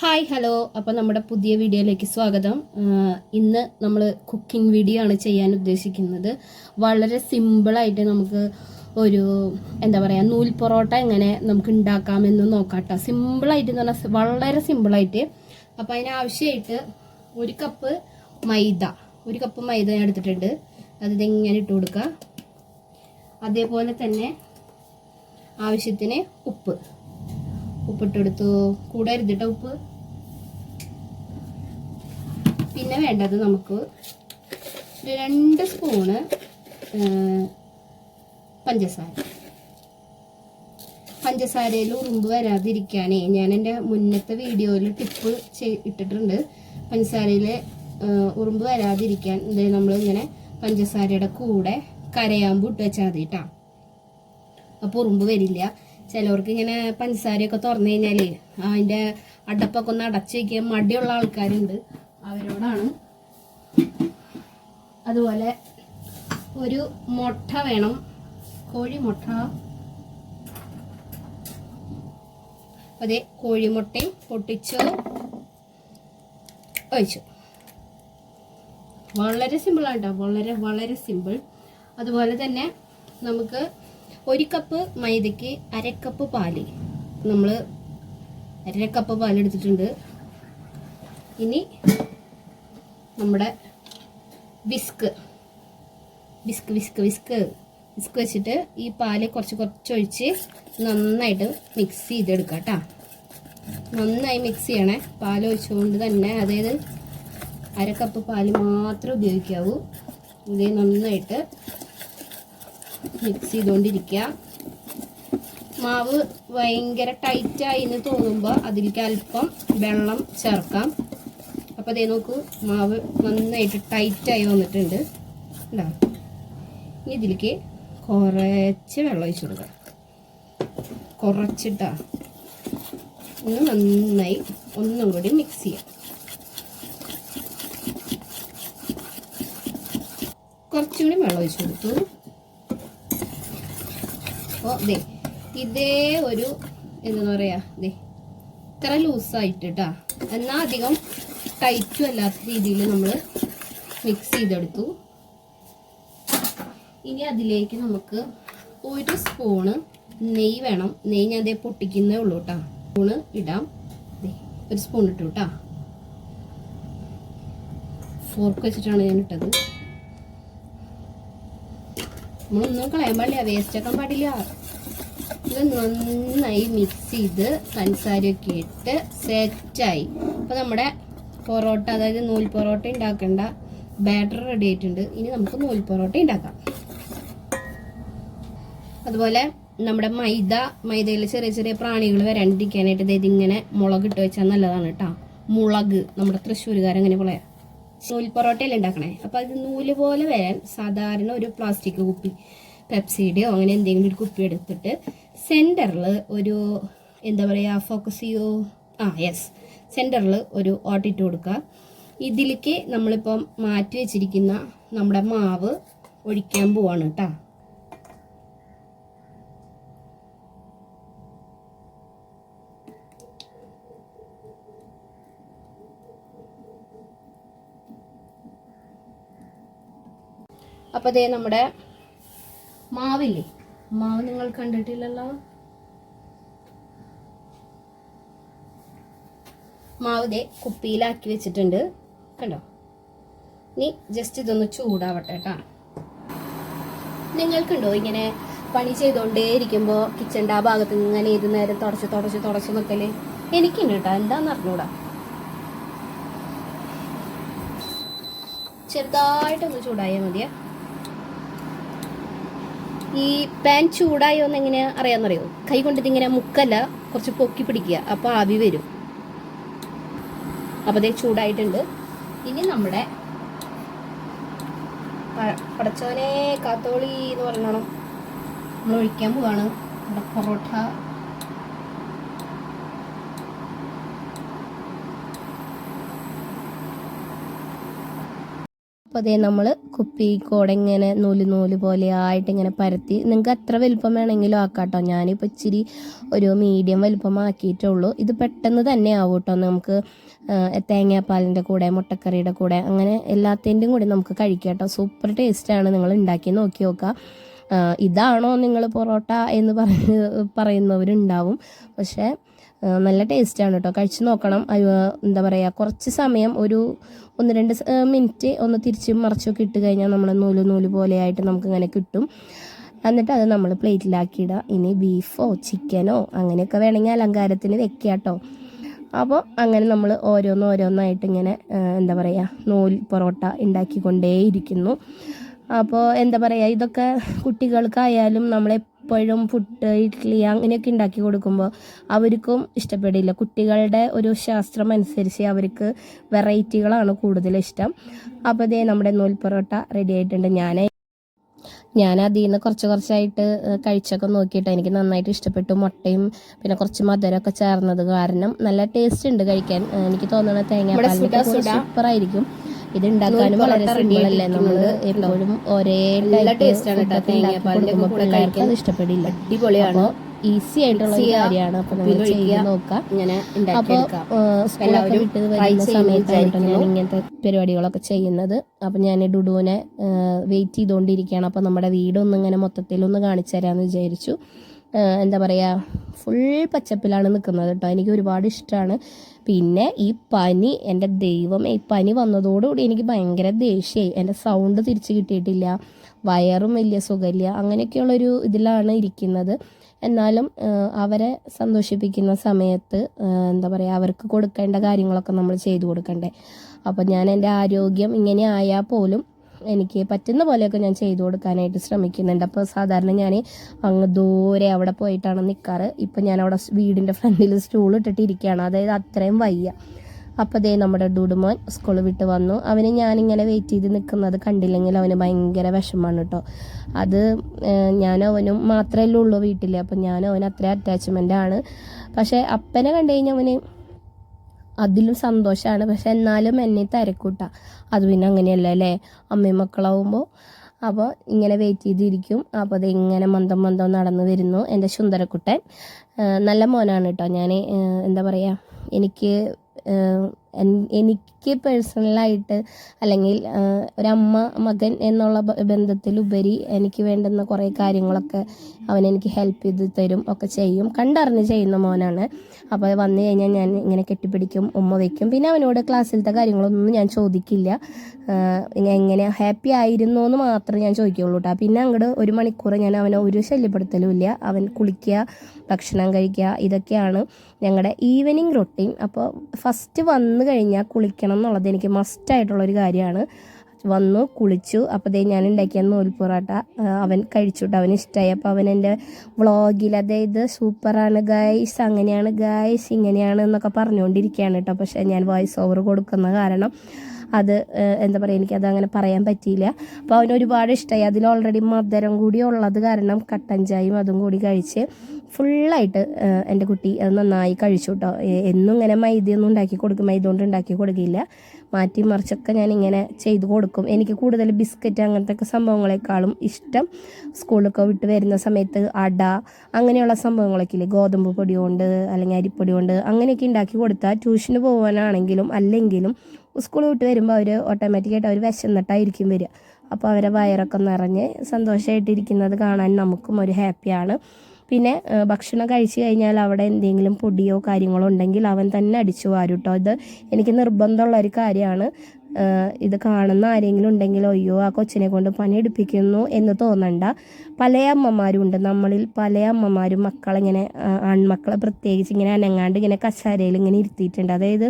Hi hello അപ്പോൾ നമ്മുടെ പുതിയ വീഡിയോയിലേക്ക് സ്വാഗതം. ഇന്ന് നമ്മൾ കുക്കിംഗ് വീഡിയോ ആണ് ചെയ്യാൻ ഉദ്ദേശിക്കുന്നത്. വളരെ സിമ്പിളായിട്ട് നമുക്ക് ഒരു എന്താ പറയുക നൂൽ പൊറോട്ട എങ്ങനെ നമുക്ക് ഉണ്ടാക്കാമെന്ന് നോക്കാം കേട്ടോ സിമ്പിളായിട്ട് എന്ന് പറഞ്ഞാൽ വളരെ സിമ്പിളായിട്ട് അപ്പോൾ അതിനാവശ്യമായിട്ട് ഒരു കപ്പ് മൈദ. ഒരു കപ്പ് മൈദ ഞാൻ എടുത്തിട്ടുണ്ട്. അത് ഇതെങ്ങനെ ഇട്ട് കൊടുക്കുക? അതേപോലെ തന്നെ ആവശ്യത്തിന് ഉപ്പ്. ഉപ്പിട്ടെടുത്തു. കൂടരുത് അരുതിട്ട ഉപ്പ്. പിന്നെ വേണ്ടത് നമുക്ക് രണ്ട് സ്പൂണ് പഞ്ചസാര. പഞ്ചസാരയിൽ ഉറുമ്പ് വരാതിരിക്കാനേ ഞാൻ എന്റെ മുന്നത്തെ വീഡിയോയിൽ ടിപ്പ് ഇട്ടിട്ടുണ്ട്. പഞ്ചസാരയിൽ ഉറുമ്പ് വരാതിരിക്കാൻ നമ്മൾ ഇങ്ങനെ പഞ്ചസാരയുടെ കൂടെ കരയാമ്പ് ഇട്ട് വെച്ചാൽ മതി കേട്ടോ അപ്പോൾ ഉറുമ്പ് വരില്ല. ചിലവർക്ക് ഇങ്ങനെ പഞ്ചസാരയൊക്കെ തുറന്നു കഴിഞ്ഞാൽ അതിന്റെ അടപ്പൊക്കെ ഒന്ന് അടച്ചു വയ്ക്കാൻ മടിയുള്ള ആൾക്കാരുണ്ട്. അവരോടാണ് അതുപോലെ ഒരു മുട്ട വേണം. കോഴി മുട്ട അതെ കോഴിമുട്ടയും പൊട്ടിച്ചു. ഒഴിച്ചു. വളരെ സിമ്പിളാണ് കേട്ടോ വളരെ വളരെ സിമ്പിൾ അതുപോലെ തന്നെ നമുക്ക് ഒരു കപ്പ് മൈദയ്ക്ക് അരക്കപ്പ് പാൽ. നമ്മൾ അരക്കപ്പ് പാൽ എടുത്തിട്ടുണ്ട്. ഇനി നമ്മുടെ whisk. Whisk whisk whisk. Whisk വെച്ചിട്ട് ഈ പാൽ കുറച്ച് കുറച്ച് ഒഴിച്ച് നന്നായിട്ട് മിക്സ് ചെയ്തെടുക്കാം കേട്ടോ നന്നായി മിക്സ് ചെയ്യണേ. പാൽ ഒഴിച്ചുകൊണ്ട് തന്നെ അതായത് അര കപ്പ് പാൽ മാത്രം ഉപയോഗിക്കാവൂ. ഇത് നന്നായിട്ട് മിക്സ് ചെയ്തുകൊണ്ടിരിക്കുക മാവ് ഭയങ്കര ടൈറ്റായി എന്ന് തോന്നുമ്പോൾ അതിലേക്ക് അല്പം വെള്ളം ചേർക്കാം. അപ്പോൾ അതേ നോക്കൂ മാവ് നന്നായിട്ട് ടൈറ്റായി വന്നിട്ടുണ്ട്. ഉണ്ടോ ഇനി ഇതിലേക്ക് കുറച്ച് വെള്ളം ഒഴിച്ചു കൊടുക്കാം. കുറച്ചിട്ടാ. ഒന്ന് നന്നായി ഒന്നും കൂടി മിക്സ് ചെയ്യാം. കുറച്ചും കൂടി വെള്ളം ഒഴിച്ചു കൊടുത്തു. അപ്പോൾ ദേ ഇതേ ഒരു എന്താ പറയുക ദേ ഇത്ര ലൂസായിട്ട് എന്നാൽ അധികം ടൈറ്റും അല്ലാത്ത രീതിയിൽ നമ്മൾ മിക്സ് ചെയ്തെടുത്തു. ഇനി അതിലേക്ക് നമുക്ക് ഒരു സ്പൂണ് നെയ്യ് വേണം. നെയ്യ് ഞാൻ അതേ പൊട്ടിക്കുന്നേ ഉള്ളൂ കേട്ടോ സ്പൂണ് ഇടാം. ഒരു സ്പൂൺ ഇട്ടു കേട്ടോ ഫോർക്ക് വെച്ചിട്ടാണ് ഞാൻ ഇട്ടത്. നമ്മളൊന്നും കളയാൻ പാടില്ല വേസ്റ്റ് ആക്കാൻ പാടില്ല. ഇത് നന്നായി മിക്സ് ചെയ്ത് പഞ്ചസാരയൊക്കെ ഇട്ട് സെറ്റായി. അപ്പോൾ നമ്മുടെ പൊറോട്ട അതായത് നൂൽ പൊറോട്ട ഉണ്ടാക്കേണ്ട ബാറ്റർ റെഡി ആയിട്ടുണ്ട്. ഇനി നമുക്ക് നൂൽ പൊറോട്ട ഉണ്ടാക്കാം. അതുപോലെ നമ്മുടെ മൈദ മൈദയിൽ ചെറിയ ചെറിയ പ്രാണികൾ വരാണ്ടിരിക്കാനായിട്ട് ഇതായത് ഇങ്ങനെ മുളക് ഇട്ട് വെച്ചാൽ നല്ലതാണ് കേട്ടോ. മുളക് നമ്മുടെ തൃശ്ശൂരുകാരൻ അങ്ങനെ പറയാം നൂൽ പൊറോട്ടയല്ലേ ഉണ്ടാക്കണേ? അപ്പോൾ അത് നൂൽ പോലെ വരാൻ സാധാരണ ഒരു പ്ലാസ്റ്റിക് കുപ്പി പെപ്സിയുടെയോ അങ്ങനെ എന്തെങ്കിലും ഒരു കുപ്പി എടുത്തിട്ട് സെന്ററിൽ ഒരു എന്താ പറയുക ഫോക്കസ് ചെയ്യോ? ആ യെസ് സെന്ററിൽ ഒരു ഓട്ടിട്ട് കൊടുക്കുക. ഇതിലേക്ക് നമ്മളിപ്പം മാറ്റി വെച്ചിരിക്കുന്ന നമ്മുടെ മാവ് ഒഴിക്കാൻ പോവാണ് കേട്ടോ അപ്പോൾ അതേ നമ്മുടെ മാവില്ലേ? മാവ് നിങ്ങൾ കണ്ടിട്ടില്ലല്ലോ? മാവ് ദേ കുപ്പിയിലാക്കി വെച്ചിട്ടുണ്ട്. കണ്ടോ? ഇനി ജസ്റ്റ് ഇതൊന്ന് ചൂടാവട്ടെ കേട്ടോ. നിങ്ങൾക്കുണ്ടോ ഇങ്ങനെ പണി ചെയ്തോണ്ടേ ഇരിക്കുമ്പോൾ കിച്ചന്റെ ആ ഭാഗത്ത് ഇങ്ങനെ ഏത് നേരം തുടച്ച് തുടച്ച് തുടച്ച് നിൽക്കൽ എനിക്കുണ്ട് കേട്ടോ. എന്താന്ന് അറിഞ്ഞൂടാ. ചെറുതായിട്ടൊന്ന് ചൂടായാൽ മതിയേ. ഈ പാൻ ചൂടായോ എന്ന് എങ്ങനെ അറിയാമെന്നറിയോ കൈ കൊണ്ടിട്ട് ഇങ്ങനെ മുക്കല്ല കുറച്ച് പൊക്കി പിടിക്കുക. അപ്പോൾ ആവി വരും. അപ്പോൾ അതേ ചൂടായിട്ടുണ്ട്. ഇനി നമ്മുടെ പടച്ചോനെ കാത്തോളി എന്ന് പറയണം നമ്മൾ ഒഴിക്കാൻ പോവാണ്. നമ്മുടെ പൊറോട്ട അപ്പോൾ നമ്മൾ കുപ്പിക്കോടെ ഇങ്ങനെ നൂൽ നൂൽ പോലെ ആയിട്ട് ഇങ്ങനെ പരത്തി. നിങ്ങൾക്ക് എത്ര വലുപ്പം വേണമെങ്കിലും ആക്കാം കേട്ടോ ഞാനിപ്പോൾ ഇച്ചിരി ഒരു മീഡിയം വലുപ്പം ആക്കിയിട്ടുള്ളൂ ഇത് പെട്ടെന്ന് തന്നെ ആവും കേട്ടോ നമുക്ക് തേങ്ങാപ്പാലിന്റെ കൂടെ മുട്ടക്കറിയുടെ കൂടെ അങ്ങനെ എല്ലാത്തിന്റെയും കൂടെ നമുക്ക് കഴിക്കാം കേട്ടോ സൂപ്പർ ടേസ്റ്റാണ് നിങ്ങൾ ഉണ്ടാക്കി നോക്കി നോക്കുക. ഇതാണോ നിങ്ങൾ പൊറോട്ട എന്ന് പറയുന്നവരുണ്ടാവും. പക്ഷേ നല്ല ടേസ്റ്റാണ് കേട്ടോ കഴിച്ച് നോക്കണം. എന്താ പറയുക കുറച്ച് സമയം ഒരു ഒന്ന് രണ്ട് മിനിറ്റ് ഒന്ന് തിരിച്ച് മറിച്ചൊക്കെ ഇട്ട് കഴിഞ്ഞാൽ നമ്മൾ നൂൽ നൂൽ പോലെയായിട്ട് നമുക്കിങ്ങനെ കിട്ടും. എന്നിട്ട് അത് നമ്മൾ പ്ലേറ്റിലാക്കിയിടുക. ഇനി ബീഫോ ചിക്കനോ അങ്ങനെയൊക്കെ വേണമെങ്കിൽ അലങ്കാരത്തിന് വെക്കുക കേട്ടോ അപ്പോൾ അങ്ങനെ നമ്മൾ ഓരോന്ന് ഓരോന്നായിട്ട് ഇങ്ങനെ എന്താ പറയുക നൂൽ പൊറോട്ട ഉണ്ടാക്കിക്കൊണ്ടേയിരിക്കുന്നു അപ്പോൾ എന്താ പറയുക ഇതൊക്കെ കുട്ടികൾക്കായാലും നമ്മളെപ്പോഴും പുട്ട് ഇഡ്ഡലി അങ്ങനെയൊക്കെ ഉണ്ടാക്കി കൊടുക്കുമ്പോൾ അവർക്കും ഇഷ്ടപ്പെടില്ല. കുട്ടികളുടെ ഒരു ശാസ്ത്രം അനുസരിച്ച് അവർക്ക് വെറൈറ്റികളാണ് കൂടുതൽ ഇഷ്ടം. അപ്പോൾ ഇതേ നമ്മുടെ നൂൽ പൊറോട്ട റെഡി ആയിട്ടുണ്ട്. ഞാൻ ഞാൻ അതിൽ നിന്ന് കുറച്ച് കുറച്ചായിട്ട് കഴിച്ചൊക്കെ നോക്കിയിട്ട് എനിക്ക് നന്നായിട്ട് ഇഷ്ടപ്പെട്ടു. മുട്ടയും പിന്നെ കുറച്ച് മധുരമൊക്കെ ചേർന്നത് കാരണം നല്ല ടേസ്റ്റ് ഉണ്ട് കഴിക്കാൻ. എനിക്ക് തോന്നുന്നത് തേങ്ങ സൂപ്പർ ആയിരിക്കും. ഇത് ഉണ്ടാക്കാനും വളരെ സിമ്പിൾ അല്ലേ? നമ്മൾ എപ്പോഴും ഒരേ പിള്ളേർക്ക് അത് ഇഷ്ടപ്പെടില്ല. അടിപൊളിയാണ്. ഈസി ആയിട്ടുള്ള ഒരു കാര്യമാണ്. അപ്പൊ നമ്മൾ ചെയ്യാൻ നോക്കാം അപ്പോൾ സ്കൂളൊക്കെ വിട്ടത് വരുന്ന സമയത്തായിട്ടാണ് ഞാൻ ഇങ്ങനത്തെ പരിപാടികളൊക്കെ ചെയ്യുന്നത്. അപ്പൊ ഞാൻ ഡുഡുവിനെ വെയിറ്റ് ചെയ്തുകൊണ്ടിരിക്കുകയാണ്. അപ്പൊ നമ്മുടെ വീടൊന്നും ഇങ്ങനെ മൊത്തത്തിലൊന്ന് കാണിച്ചു തരാമെന്ന് വിചാരിച്ചു. എന്താ പറയുക ഫുൾ പച്ചപ്പിലാണ് നിൽക്കുന്നത് കേട്ടോ എനിക്ക് ഒരുപാട് ഇഷ്ടമാണ് പിന്നെ ഈ പനി എന്റെ ദൈവം ഈ പനി വന്നതോടുകൂടി എനിക്ക് ഭയങ്കര ദേഷ്യമായി എന്റെ സൗണ്ട് തിരിച്ച് കിട്ടിയിട്ടില്ല. വയറും വലിയ സുഖമില്ല. അങ്ങനെയൊക്കെയുള്ളൊരു ഇതിലാണ് ഇരിക്കുന്നത്. എന്നാലും അവരെ സന്തോഷിപ്പിക്കുന്ന സമയത്ത് എന്താ പറയുക അവർക്ക് കൊടുക്കേണ്ട കാര്യങ്ങളൊക്കെ നമ്മൾ ചെയ്തു കൊടുക്കണ്ടേ. അപ്പം ഞാൻ എന്റെ ആരോഗ്യം ഇങ്ങനെ ആയാൽ പോലും എനിക്ക് പറ്റുന്ന പോലെയൊക്കെ ഞാൻ ചെയ്തു കൊടുക്കാനായിട്ട് ശ്രമിക്കുന്നുണ്ട്. അപ്പോൾ സാധാരണ ഞാൻ അങ്ങ് ദൂരെ അവിടെ പോയിട്ടാണ് നിൽക്കാറ് ഇപ്പം ഞാൻ അവിടെ വീടിന്റെ ഫ്രണ്ടിൽ സ്റ്റൂൾ ഇട്ടിട്ടിരിക്കുകയാണ്. അതായത് അത്രയും വയ്യ. അപ്പോൾ അതേ നമ്മുടെ ഡുഡുമോൻ സ്കൂൾ വിട്ട് വന്നു. അവന് ഞാനിങ്ങനെ വെയിറ്റ് ചെയ്ത് നിൽക്കുന്നത് കണ്ടില്ലെങ്കിൽ അവന് ഭയങ്കര വിഷമാണ് കേട്ടോ. അത് ഞാൻ അവനും മാത്രമല്ലേ ഉള്ളൂ വീട്ടിൽ അപ്പം ഞാൻ അത്ര അറ്റാച്ച്മെന്റ് ആണ്. പക്ഷേ അപ്പനെ കണ്ടു കഴിഞ്ഞാൽ അവന് അതിലും സന്തോഷമാണ് പക്ഷെ എന്നാലും എന്നെ തിരക്കൂട്ട. അത് പിന്നെ അങ്ങനെയല്ല അല്ലേ? അമ്മയും മക്കളാവുമ്പോൾ അപ്പോൾ ഇങ്ങനെ വെയിറ്റ് ചെയ്തിരിക്കും. അപ്പോൾ അത് ഇങ്ങനെ മന്ദം മന്ദം നടന്നു വരുന്നു എന്റെ സുന്ദരക്കുട്ടൻ. നല്ല മോനാണ് കേട്ടോ ഞാൻ എന്താ പറയുക എനിക്ക് എൻ- എനിക്ക് പേഴ്സണലായിട്ട് അല്ലെങ്കിൽ ഒരമ്മ മകൻ എന്നുള്ള ബന്ധത്തിലുപരി എനിക്ക് വേണ്ടുന്ന കുറേ കാര്യങ്ങളൊക്കെ അവൻ എനിക്ക് ഹെൽപ്പ് ചെയ്ത് തരും ഒക്കെ ചെയ്യും. കണ്ടറിഞ്ഞ് ചെയ്യുന്ന മോനാണ്. അപ്പോൾ വന്നു കഴിഞ്ഞാൽ ഞാൻ ഇങ്ങനെ കെട്ടിപ്പിടിക്കും ഉമ്മ വയ്ക്കും. പിന്നെ അവനോട് ക്ലാസ്സിലത്തെ കാര്യങ്ങളൊന്നും ഞാൻ ചോദിക്കില്ല. എങ്ങനെ ഹാപ്പി ആയിരുന്നു എന്ന് മാത്രമേ ഞാൻ ചോദിക്കുകയുള്ളൂ കേട്ടോ പിന്നെ അങ്ങോട്ട് ഒരു മണിക്കൂർ ഞാൻ അവനെ ഒരു ശല്യപ്പെടുത്തലും ഇല്ല. അവൻ കുളിക്കുക ഭക്ഷണം കഴിക്കുക ഇതൊക്കെയാണ് ഞങ്ങളുടെ ഈവനിങ് റൊട്ടീൻ അപ്പോൾ ഫസ്റ്റ് വന്നു കഴിഞ്ഞാൽ കുളിക്കണം എന്നുള്ളത് എനിക്ക് മസ്റ്റായിട്ടുള്ളൊരു കാര്യമാണ്. വന്നു കുളിച്ചു. അപ്പോൾ ദേ ഞാൻ ഉണ്ടാക്കിയ നൂൽ പൊറോട്ട അവൻ കഴിച്ചുട്ട് അവന് ഇഷ്ടമായി അപ്പോൾ അവൻ എന്റെ വ്ളോഗിൽ അതായത് സൂപ്പറാണ് ഗായ്സ് അങ്ങനെയാണ് ഗായ്സ് ഇങ്ങനെയാണ് എന്നൊക്കെ പറഞ്ഞുകൊണ്ടിരിക്കുകയാണ് കേട്ടോ. പക്ഷേ ഞാൻ വോയിസ് ഓവർ കൊടുക്കുന്ന കാരണം അത് എന്താ പറയുക എനിക്കത് അങ്ങനെ പറയാൻ പറ്റിയില്ല. അപ്പോൾ അവന് ഒരുപാട് ഇഷ്ടമായി അതിൽ ഓൾറെഡി മധുരം കൂടി ഉള്ളത് കാരണം കട്ടൻ ചായയും അതും കൂടി കഴിച്ച് ഫുള്ളായിട്ട് എന്റെ കുട്ടി അത് നന്നായി കഴിച്ചു കേട്ടോ എന്നും ഇങ്ങനെ മൈദയൊന്നും ഉണ്ടാക്കി കൊടുക്കും. മൈദ കൊണ്ട് ഉണ്ടാക്കി കൊടുക്കില്ല. മാറ്റി മറിച്ചൊക്കെ ഞാൻ ഇങ്ങനെ ചെയ്ത് കൊടുക്കും. എനിക്ക് കൂടുതൽ ബിസ്ക്കറ്റ് അങ്ങനത്തെ ഒക്കെ സംഭവങ്ങളെക്കാളും ഇഷ്ടം സ്കൂളിലൊക്കെ വിട്ട് വരുന്ന സമയത്ത് അട അങ്ങനെയുള്ള സംഭവങ്ങളൊക്കെ ഇല്ലേ? ഗോതമ്പ് പൊടി കൊണ്ട് അല്ലെങ്കിൽ അരിപ്പൊടി കൊണ്ട് അങ്ങനെയൊക്കെ ഉണ്ടാക്കി കൊടുത്താൽ ട്യൂഷന് പോകാനാണെങ്കിലും അല്ലെങ്കിലും സ്കൂൾ വിട്ട് വരുമ്പോൾ അവർ ഓട്ടോമാറ്റിക്കായിട്ട് അവർ വിശന്നിട്ടായിരിക്കും വരിക. അപ്പോൾ അവരെ വയറൊക്കെ നിറഞ്ഞ് സന്തോഷമായിട്ടിരിക്കുന്നത് കാണാൻ നമുക്കും ഒരു ഹാപ്പിയാണ് പിന്നെ ഭക്ഷണം കഴിച്ചു കഴിഞ്ഞാൽ അവിടെ എന്തെങ്കിലും പൊടിയോ കാര്യങ്ങളോ ഉണ്ടെങ്കിൽ അവൻ തന്നെ അടിച്ചു വാരും കേട്ടോ ഇത് എനിക്ക് നിർബന്ധമുള്ള ഒരു കാര്യമാണ്. ഇത് കാണുന്ന ആരെങ്കിലും ഉണ്ടെങ്കിൽ അയ്യോ ആ കൊച്ചിനെ കൊണ്ട് പണിയെടുപ്പിക്കുന്നു എന്ന് തോന്നണ്ട. പല അമ്മമാരും ഉണ്ട്. നമ്മളിൽ പല അമ്മമാരും മക്കളിങ്ങനെ ആൺമക്കളെ പ്രത്യേകിച്ച് ഇങ്ങനെ അനങ്ങാണ്ട് ഇങ്ങനെ കശാരയിൽ ഇങ്ങനെ ഇരുത്തിയിട്ടുണ്ട്. അതായത്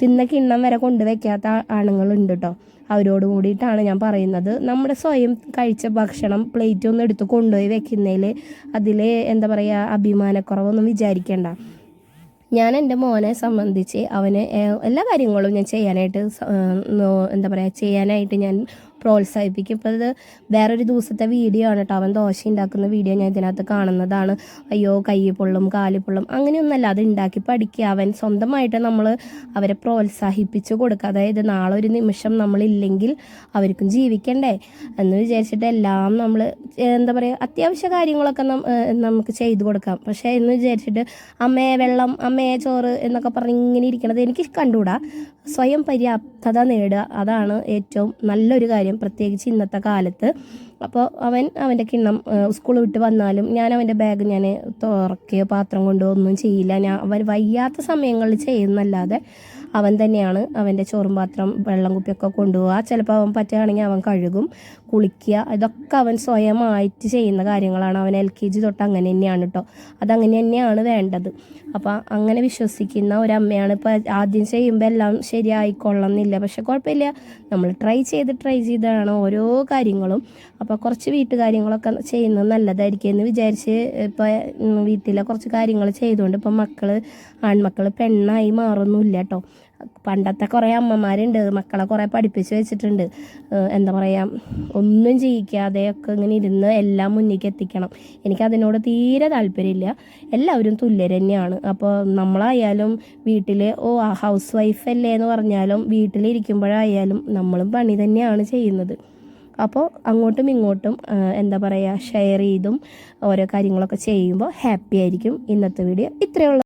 തിന്ന കിണ്ണം വരെ കൊണ്ടുവയ്ക്കാത്ത ആണുങ്ങളുണ്ട് കേട്ടോ അവരോട് കൂടിയിട്ടാണ് ഞാൻ പറയുന്നത്. നമ്മുടെ സ്വയം കഴിച്ച ഭക്ഷണം പ്ലേറ്റ് ഒന്നും എടുത്ത് കൊണ്ടുപോയി വെക്കുന്നതിൽ അതിൽ എന്താ പറയുക അഭിമാനക്കുറവൊന്നും വിചാരിക്കേണ്ട. ഞാൻ എന്റെ മോനെ സംബന്ധിച്ച് അവന് എല്ലാ കാര്യങ്ങളും ഞാൻ ചെയ്യാനായിട്ട് എന്താ പറയുക ചെയ്യാനായിട്ട് ഞാൻ പ്രോത്സാഹിപ്പിക്കും ഇപ്പോൾ ഇത് വേറൊരു ദിവസത്തെ വീഡിയോ ആണ് കേട്ടോ. അവൻ ദോശ ഉണ്ടാക്കുന്ന വീഡിയോ ഞാൻ ഇതിനകത്ത് കാണുന്നതാണ്. അയ്യോ കൈ പൊള്ളും കാൽ പൊള്ളും അങ്ങനെയൊന്നല്ല അത് ഉണ്ടാക്കി പഠിക്കുക. അവൻ സ്വന്തമായിട്ട് നമ്മൾ അവരെ പ്രോത്സാഹിപ്പിച്ചു കൊടുക്കുക. അതായത് നാളെ ഒരു നിമിഷം നമ്മളില്ലെങ്കിൽ അവർക്കും ജീവിക്കണ്ടേ എന്ന് വിചാരിച്ചിട്ട് എല്ലാം നമ്മൾ എന്താ പറയുക അത്യാവശ്യ കാര്യങ്ങളൊക്കെ നമുക്ക് ചെയ്തു കൊടുക്കാം. പക്ഷേ എന്ന് വിചാരിച്ചിട്ട് അമ്മയെ വെള്ളം അമ്മയെ ചോറ് എന്നൊക്കെ പറഞ്ഞ് ഇങ്ങനെ ഇരിക്കണത് എനിക്ക് കണ്ടുകൂടാ. സ്വയം പര്യാപ്തത നേടുക. അതാണ് ഏറ്റവും നല്ലൊരു കാര്യം. പ്രത്യേകിച്ച് ഇന്നത്തെ കാലത്ത്. അപ്പോൾ അവൻ അവന്റെ കിണ്ണം സ്കൂൾ വിട്ട് വന്നാലും ഞാൻ അവന്റെ ബാഗ് ഞാൻ തുറക്കുകയോ പാത്രം കൊണ്ടോ ഒന്നും ചെയ്യില്ല. ഞാൻ അവൻ വയ്യാത്ത സമയങ്ങളിൽ ചെയ്യുന്നല്ലാതെ അവൻ തന്നെയാണ് അവന്റെ ചോറും പാത്രം വെള്ളം കുപ്പിയൊക്കെ കൊണ്ടുപോകുക ചിലപ്പോൾ അവൻ പറ്റുകയാണെങ്കിൽ അവൻ കഴുകും കുളിക്കുക. ഇതൊക്കെ അവൻ സ്വയമായിട്ട് ചെയ്യുന്ന കാര്യങ്ങളാണ്. അവൻ എൽ കെ ജി തൊട്ട് അങ്ങനെ തന്നെയാണ് കേട്ടോ. അതങ്ങനെ തന്നെയാണ് വേണ്ടത്. അപ്പോൾ അങ്ങനെ വിശ്വസിക്കുന്ന ഒരമ്മയാണ്. ഇപ്പൊ ആദ്യം ചെയ്യുമ്പോൾ എല്ലാം ശരിയായിക്കൊള്ളുന്നില്ല. പക്ഷെ കുഴപ്പമില്ല നമ്മൾ ട്രൈ ചെയ്ത് ട്രൈ ചെയ്താണ് ഓരോ കാര്യങ്ങളും. അപ്പോൾ കുറച്ച് വീട്ടുകാര്യങ്ങളൊക്കെ ചെയ്യുന്നത് നല്ലതായിരിക്കും എന്ന് വിചാരിച്ച് ഇപ്പോൾ വീട്ടിലെ കുറച്ച് കാര്യങ്ങൾ ചെയ്തുകൊണ്ട് ഇപ്പോൾ മക്കൾ ആൺമക്കൾ പെണ്ണായി മാറുന്നില്ല കേട്ടോ പണ്ടത്തെ കുറേ അമ്മമാരുണ്ട് മക്കളെ കുറേ പഠിപ്പിച്ച് വെച്ചിട്ടുണ്ട്. എന്താ പറയുക ഒന്നും ചെയ്യിക്കാതെ ഒക്കെ ഇങ്ങനെ ഇരുന്ന് എല്ലാം മുന്നിലേക്ക് എത്തിക്കണം. എനിക്കതിനോട് തീരെ താല്പര്യമില്ല. എല്ലാവരും തുല്യർ തന്നെയാണ്. അപ്പോൾ നമ്മളായാലും വീട്ടിൽ ഓ ഹൗസ് വൈഫ് അല്ലേ എന്ന് പറഞ്ഞാലും വീട്ടിലിരിക്കുമ്പോഴായാലും നമ്മളും പണി തന്നെയാണ് ചെയ്യുന്നത്. അപ്പോൾ അങ്ങോട്ടും ഇങ്ങോട്ടും എന്താ പറയുക ഷെയർ ചെയ്തും ഓരോ കാര്യങ്ങളൊക്കെ ചെയ്യുമ്പോൾ ഹാപ്പി ആയിരിക്കും ഇന്നത്തെ വീഡിയോ ഇത്രയുള്ള